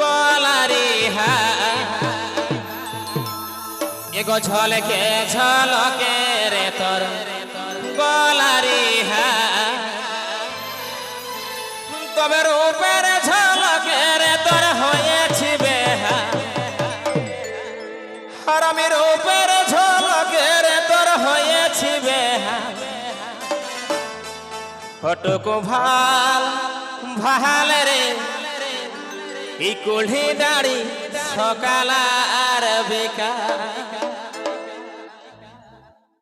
গলারি হা। এগো ঝলকে ঝলকে রে তোর গলারি হা। তবে রূপের ঝলকে রে তোর হয়েছি বেহা। আর আমি রূপের ঝলকে রে তোর হয়েছি বেহা। ফটকু ভালো ভালো রে। এই কুড়ি দাড়ি সকাল আর বেকার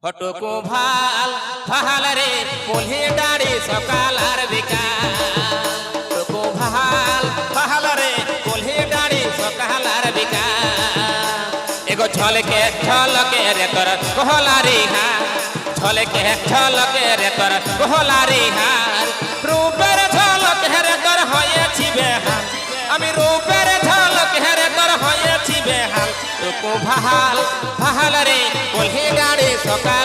ফটকু ভালো ভালো রে, কুড়ি দাড়ি সকাল আর বেকার ফটকু ভালো ভালো রে দাড়ি সকাল আর বেকার এগো রে তোর হা রে তোর হার। রূপের ভাহাল ভাহাল রে কলহি ডাড়ে সকাল।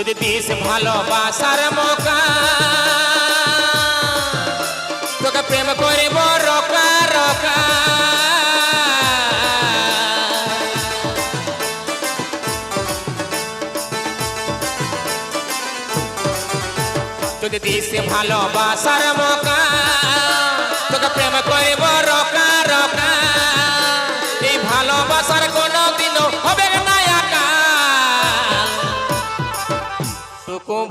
যদি দিস ভালোবাসার মৌকা তোকে প্রেম করিব রকা রকা যদি দিস ভালোবাসার মৌকা তোকে প্রেম করিব রকা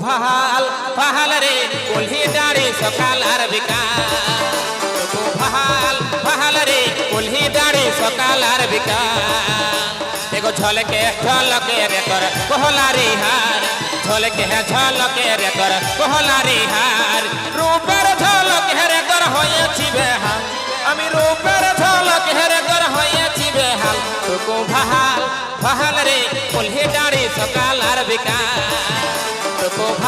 টুকু ভালো রে, কুলহি দাড়ি সকাল আর বিকাল। ভালো রে, কুলহি দাড়ি সকাল আর বিকাল। এগো ঝলকে ঝলকে রে তোর কোহলারি হার। ঝলকে ঝলকে রে তোর কোহলারি হার। রূপের ঝলকে রে তোর হয়েছি বেহাল। আমি রূপের ঝলকে রে তোর হয়েছি বেহাল। টুকু ভালো পাহাল রে, কুলহি দাড়ি সকাল আর বিকাল।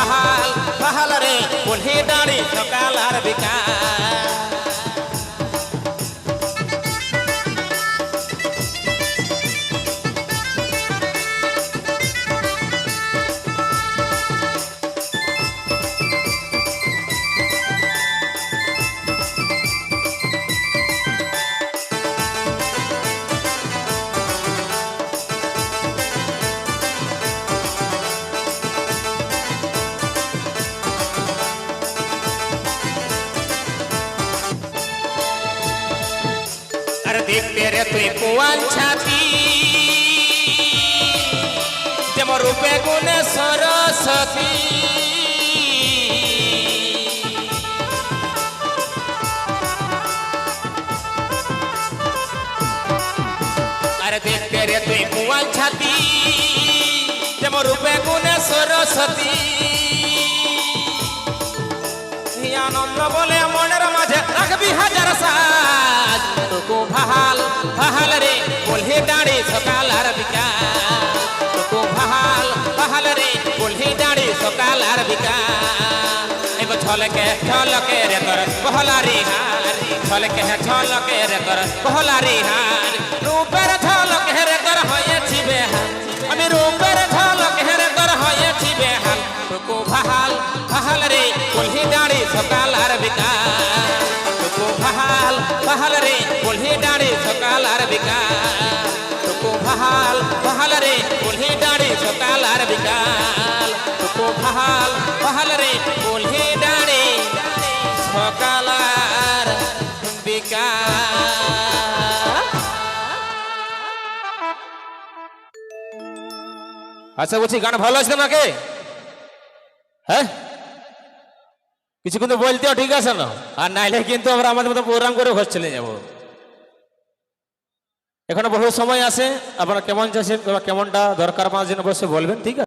পাহাল ভালো রে কুলহি দাঁড়ি সকাল আর বিকাল? দেখতে রে তুই কুয়াল ছাতি যেমন রূপে গুণে সরস্বতী। আরে দেখতে রে তুই কুয়াল ছাতি যেমন রূপে গুণে সরস্বতী। আনন্দ বলে মনের মাঝে রাখবি হাজার সাজ তোকো ভাহাল ভাহাল রে বলহে দাঁড়ে সকাল আর বিকাল তোকো ভাহাল ভাহাল রে বলহে দাঁড়ে সকাল আর বিকাল এব ছলকে ছলকে রে তোর বহলারি হার ছলকে ছলকে রে তোর বহলারি হার রূপের ছলকে রে তোর ভাহাল ভাহাল রে কলহি দাঁড়ি সকাল আর বিকাল। তোকো ভাহাল ভাহাল রে কলহি দাঁড়ি সকাল আর বিকাল। তোকো ভাহাল ভাহাল রে কলহি দাঁড়ি সকাল আর বিকাল। আচ্ছা বলছি, গান ভালো আছে নাকি হ্যাঁ? কিছু কিন্তু বলতেও ঠিক আছে না? আর নাইলে কিন্তু আমরা আমাদের মতো প্রোগ্রাম করে ঘর চলে যাব। এখানে বহু সময় আছে, আপনারা কেমন চাইছেন কেমনটা দরকার জন্য অবশ্যই বলবেন, ঠিক আছে?